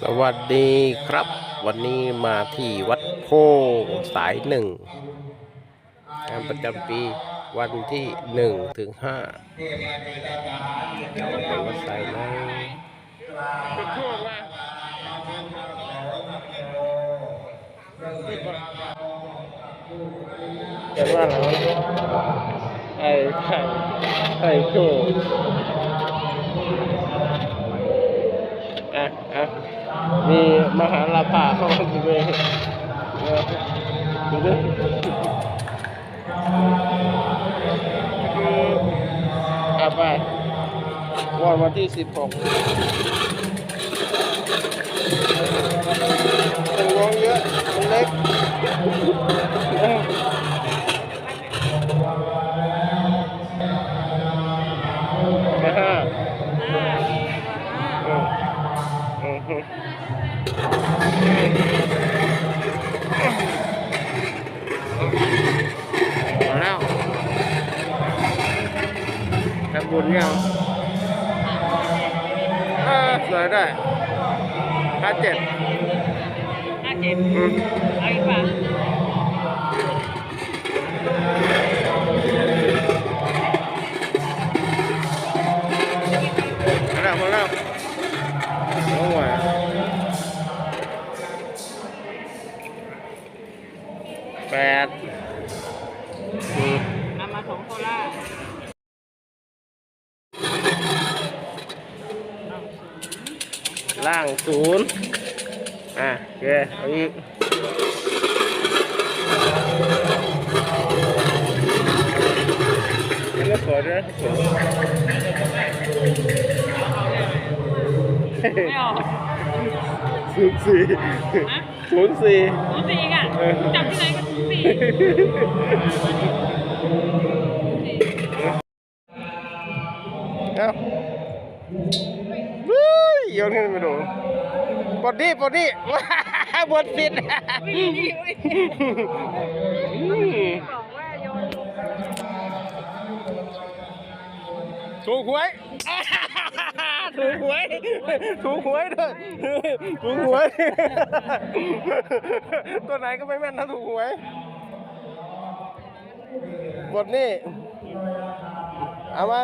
สวัสดีครับ วันนี้มาที่วัดโพสายหนึ่งงานประจำปีวันที่หนึ่งถึงห้าไปวัดสายนะเขียนว่าอะไรวะไอ้ไข่ไข่โชว์ อะอะมีมหาลาภาเข้ามาดูเลยดูดิออะไปวันวันที่สิบหก เอาแล้วทำบุญยังเออสวยด้วยห้าเจ็ดห้าเจ็ดอืมเอาอีกป่ะมาแล้วมาแล้ว แปดอืมนำมาสองโคล่าล่างศูนย์อะโอเคเอาอีกนี่ก็สวยด้วยสวยไม่ออกศูนย์สี่ศูนย์สี่ศูนย์สี่อะจับที่ไหนก็ศูนย์สี่ เอ้าเฮ้ยโยนขึ้นไปดูปลดดิปลดดิว้าบดผิดวิ่งดิถูกหวยถูกหวยถูกหวยด้วยถูกหวย ตัวไหนก็ไม่แม่นถ้าถูกหวย บทนี้ เอามา